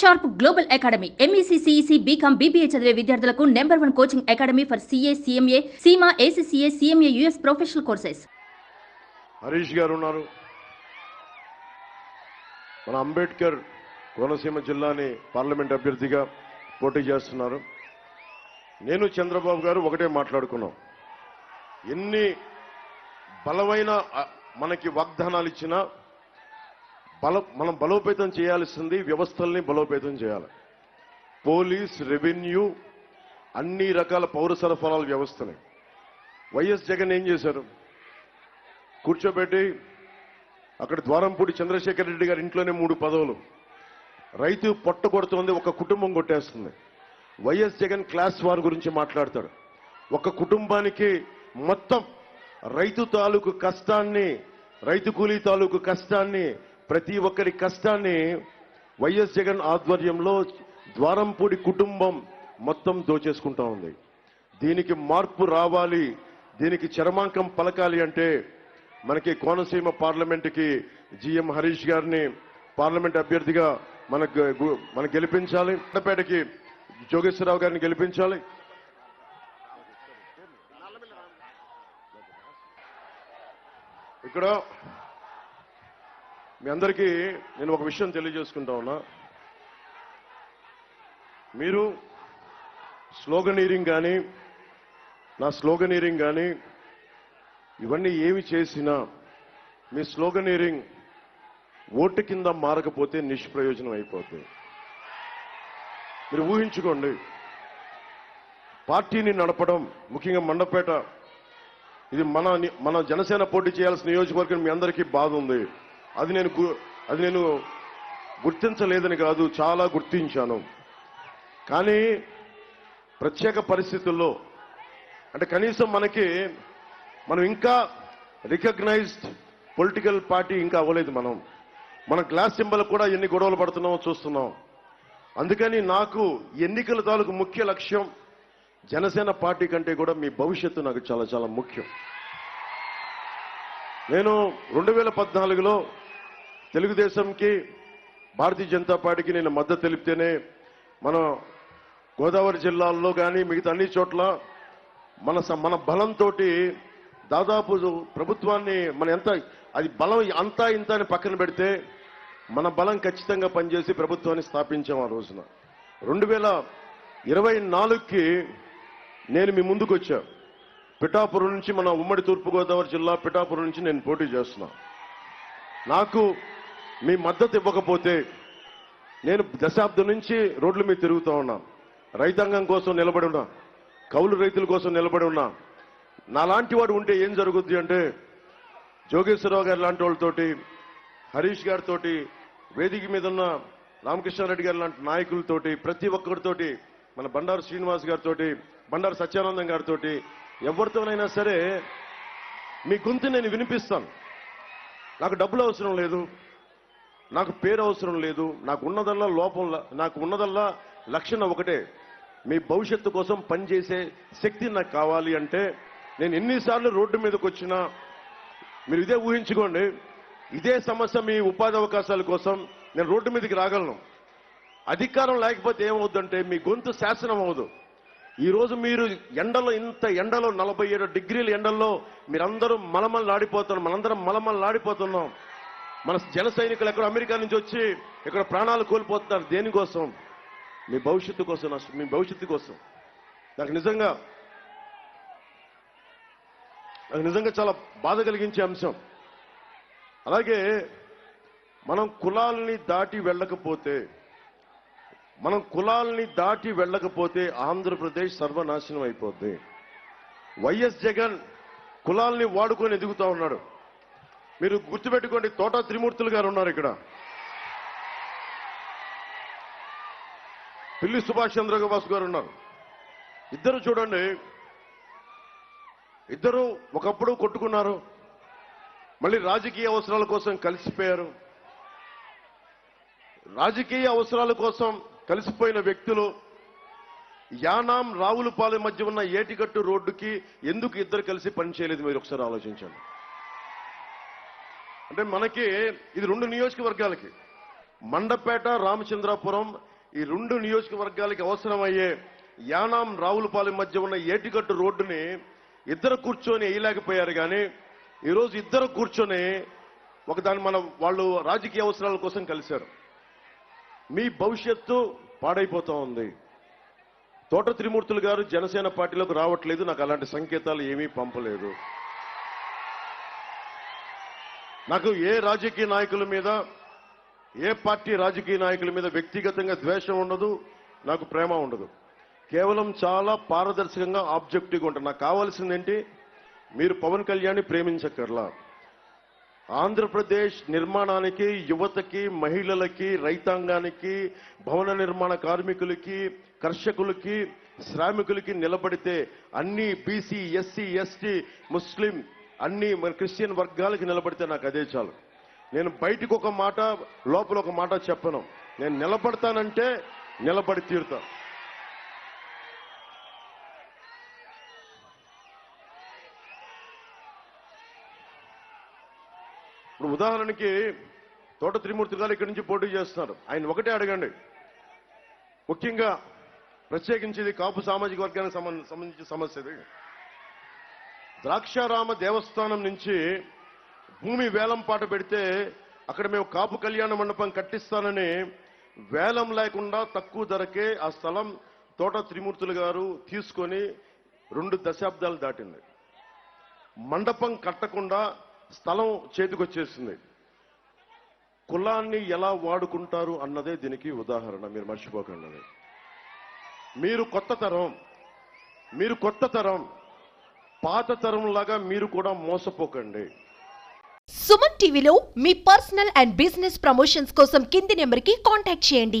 Sharp Global Academy MEC CEC BCom BBA చదివే విద్యార్థులకు number one coaching academy for CA CMA CIMA ACCA CMA US professional courses. Harish గారు ఉన్నారు. మన అంబేద్కర్ కోనసీమ జిల్లాని parliament అభ్యర్థిగా పోటీ చేస్తున్నారు. నేను చంద్రబాబు గారు ఒకటే మాట్లాడుకున్నాం. ఎన్ని బలమైన మనకి వాగ్దానాలు ఇచ్చినా బల మనం బలోపేతం చేయాల్సింది వ్యవస్థల్ని బలోపేతం చేయాలి. పోలీస్ రెవెన్యూ అన్ని రకాల పౌర సరఫరాల వ్యవస్థని. వైఎస్ జగన్ ఏం చేశారు? కూర్చోబెట్టి అక్కడ ద్వారంపూడి చంద్రశేఖర్ రెడ్డి గారి ఇంట్లోనే మూడు పదవులు. రైతు పొట్ట కొడుతోంది ఒక కుటుంబం కొట్టేస్తుంది. వైఎస్ జగన్ క్లాస్ వార్ గురించి మాట్లాడతాడు. ఒక కుటుంబానికి మొత్తం రైతు తాలూకు కష్టాన్ని రైతు కూలీ తాలూకు కష్టాన్ని ప్రతి ఒక్కరి కష్టాన్ని వైఎస్ జగన్ ఆధ్వర్యంలో ద్వారంపూడి కుటుంబం మొత్తం దోచేసుకుంటా ఉంది. దీనికి మార్పు రావాలి దీనికి చరమాంకం పలకాలి అంటే మనకి కోనసీమ పార్లమెంటుకి జిఎం హరీష్ గారిని పార్లమెంట్ అభ్యర్థిగా మనకు గు- మనకు గెలిపించాలి. అన్నపేటకి జోగేశ్వరరావు గారిని గెలిపించాలి. ఇక్కడ మీ అందరికీ నేను ఒక విషయం తెలియజేసుకుంటా ఉన్నా. మీరు స్లోగనీరింగ్ కానీ నా స్లోగనీరింగ్ కానీ ఇవన్నీ ఏమి చేసినా మీ స్లోగనీరింగ్ ఓటు కింద మారకపోతే నిష్ప్రయోజనం అయిపోతుంది మీరు ఊహించుకోండి పార్టీని నడపడం ముఖ్యంగా మండపేట ఇది మన మన జనసేన పోటీ చేయాల్సిన నియోజకవర్గం మీ అందరికీ బాధ ఉంది. అది నేను గు- అది నేను గుర్తించలేదని కాదు చాలా గుర్తించాను. కానీ ప్రత్యేక పరిస్థితుల్లో అంటే కనీసం మనకి మనం ఇంకా రికగ్నైజ్డ్ పొలిటికల్ పార్టీ ఇంకా అవ్వలేదు మనం. మన గ్లాస్ సింబల్ కూడా ఎన్ని గొడవలు పడుతున్నామో చూస్తున్నాం. అందుకని నాకు ఎన్నికల తాలూకు ముఖ్య లక్ష్యం జనసేన పార్టీ కంటే కూడా మీ భవిష్యత్తు నాకు చాలా చాలా ముఖ్యం. నేను రెండు వేల పద్నాలుగులో తెలుగుదేశంకి భారతీయ జనతా పార్టీకి నేను మద్దతు తెలిపితేనే మన గోదావరి జిల్లాల్లో కానీ మిగతా అన్ని చోట్ల మన స- మన బలంతో దాదాపు ప్రభుత్వాన్ని మన ఎంత అది బలం అంతా ఇంత అని పక్కన పెడితే మన బలం ఖచ్చితంగా పనిచేసి ప్రభుత్వాన్ని స్థాపించాం ఆ రోజున. రెండు వేల ఇరవై నాలుగుకి నేను మీ ముందుకు వచ్చా పిఠాపురం నుంచి మన ఉమ్మడి తూర్పుగోదావరి జిల్లా పిఠాపురం నుంచి నేను పోటీ చేస్తున్నా. నాకు మీ మద్దతు ఇవ్వకపోతే నేను దశాబ్దం నుంచి రోడ్ల మీద తిరుగుతూ ఉన్నా. రైతాంగం కోసం నిలబడి ఉన్నా. కౌలు రైతుల కోసం నిలబడి ఉన్నా. నాలాంటి వాడు ఉంటే ఏం జరుగుద్ది అంటే జోగేశ్వరరావు గారు లాంటి వాళ్ళతోటి హరీష్ గారితోటి వేదిక మీద ఉన్న రామకృష్ణారెడ్డి గారు లాంటి నాయకులతోటి ప్రతి ఒక్కరితోటి మన బండారు శ్రీనివాస్ గారితోటి బండారు సత్యానందం గారితోటి ఎవరితోనైనా సరే మీ గొంతు నేను వినిపిస్తాను. నాకు డబ్బులు అవసరం లేదు. నాకు పేరు అవసరం లేదు నాకు ఉన్నదల్లా లోపం నాకు ఉన్నదల్లా లక్షణం ఒకటే. మీ భవిష్యత్తు కోసం పనిచేసే శక్తి నాకు కావాలి అంటే నేను ఎన్నిసార్లు రోడ్డు మీదకి వచ్చినా మీరు ఇదే ఊహించుకోండి ఇదే సమస్య మీ ఉపాధి అవకాశాల కోసం నేను రోడ్డు మీదకి రాగలను. అధికారం లేకపోతే ఏమవుద్దంటే మీ గొంతు శాసనం అవ్వదు. ఈరోజు మీరు ఎండలో ఇంత ఎండలో నలభై ఏడు డిగ్రీల ఎండల్లో మీరందరూ మలమల్లాడిపోతున్నారు మనందరం మలమలు నాడిపోతున్నాం మన జన సైనికులు ఎక్కడ అమెరికా నుంచి వచ్చి ఇక్కడ ప్రాణాలు కోల్పోతున్నారు దేనికోసం? మీ భవిష్యత్తు కోసం మీ భవిష్యత్తు కోసం. నాకు నిజంగా నాకు నిజంగా చాలా బాధ కలిగించే అంశం. అలాగే మనం కులాల్ని దాటి వెళ్ళకపోతే మనం కులాల్ని దాటి వెళ్ళకపోతే ఆంధ్రప్రదేశ్ సర్వనాశనం అయిపోద్ది. వైఎస్ జగన్ కులాల్ని వాడుకొని ఎదుగుతా ఉన్నాడు. మీరు గుర్తుపెట్టుకోండి తోట త్రిమూర్తులు గారు ఉన్నారు ఇక్కడ. పిల్లి సుభాష్ చంద్రబోస్ గారు ఉన్నారు. ఇద్దరు చూడండి. ఇద్దరు ఒకప్పుడు కొట్టుకున్నారు. మళ్ళీ రాజకీయ అవసరాల కోసం కలిసిపోయారు. రాజకీయ అవసరాల కోసం కలిసిపోయిన వ్యక్తులు యానాం రావులపాలెం మధ్య ఉన్న ఏటిగట్టు రోడ్డుకి ఎందుకు ఇద్దరు కలిసి పనిచేయలేదు? మీరు ఒకసారి ఆలోచించండి. అంటే మనకి ఇది రెండు నియోజకవర్గాలకి. మండపేట రామచంద్రాపురం ఈ రెండు నియోజకవర్గాలకి అవసరమయ్యే యానాం రావులపాలెం మధ్య ఉన్న ఏటిగట్టు రోడ్డుని ఇద్దరు కూర్చొని వేయలేకపోయారు కానీ ఈరోజు ఇద్దరు కూర్చొని ఒకదాన్ని మనం వాళ్ళు రాజకీయ అవసరాల కోసం కలిశారు. మీ భవిష్యత్తు పాడైపోతా ఉంది. తోట త్రిమూర్తులు గారు జనసేన పార్టీలోకి రావట్లేదు నాకు అలాంటి సంకేతాలు ఏమీ పంపలేదు. నాకు ఏ రాజకీయ నాయకుల మీద ఏ పార్టీ రాజకీయ నాయకుల మీద వ్యక్తిగతంగా ద్వేషం ఉండదు నాకు ప్రేమ ఉండదు. కేవలం చాలా పారదర్శకంగా ఆబ్జెక్టివ్గా ఉంటుంది నాకు కావాల్సింది ఏంటి? మీరు పవన్ కళ్యాణ్ ప్రేమించక్కర్లా. ఆంధ్రప్రదేశ్ నిర్మాణానికి యువతకి మహిళలకి రైతాంగానికి భవన నిర్మాణ కార్మికులకి కర్షకులకి శ్రామికులకి నిలబడితే అన్ని బీసీ ఎస్సీ ఎస్టీ ముస్లిం అన్ని మన క్రిస్టియన్ వర్గాలకి నిలబడితే నాకు అదే చాలు. నేను బయటికి ఒక మాట లోపల ఒక మాట చెప్పను. నేను నిలబడతానంటే నిలబడి తీరుతా. ఇప్పుడు ఉదాహరణకి తోట త్రిమూర్తి గారు ఇక్కడి నుంచి పోటీ చేస్తున్నారు. ఆయన ఒకటే అడగండి. ముఖ్యంగా ప్రత్యేకించి ఇది కాపు సామాజిక వర్గానికి సంబంధించి సంబంధించిన సమస్య ఇది. ద్రాక్షారామ దేవస్థానం నుంచి భూమి వేలం పాట పెడితే అక్కడ మేము కాపు కళ్యాణ మండపం కట్టిస్తానని వేలం లేకుండా తక్కువ ధరకే ఆ స్థలం తోట త్రిమూర్తులు గారు తీసుకొని రెండు దశాబ్దాలు దాటింది. మండపం కట్టకుండా స్థలం చేతికొచ్చేసింది. కులాన్ని ఎలా వాడుకుంటారు అన్నదే దీనికి ఉదాహరణ. మీరు మర్చిపోకండి. మీరు కొత్త తరం మీరు కొత్త తరం పాత తరం లాగా మీరు కూడా మోసపోకండి. సుమన్ టీవీలో మీ పర్సనల్ అండ్ బిజినెస్ ప్రమోషన్స్ కోసం కింది నెంబర్కి కాంటాక్ట్ చేయండి.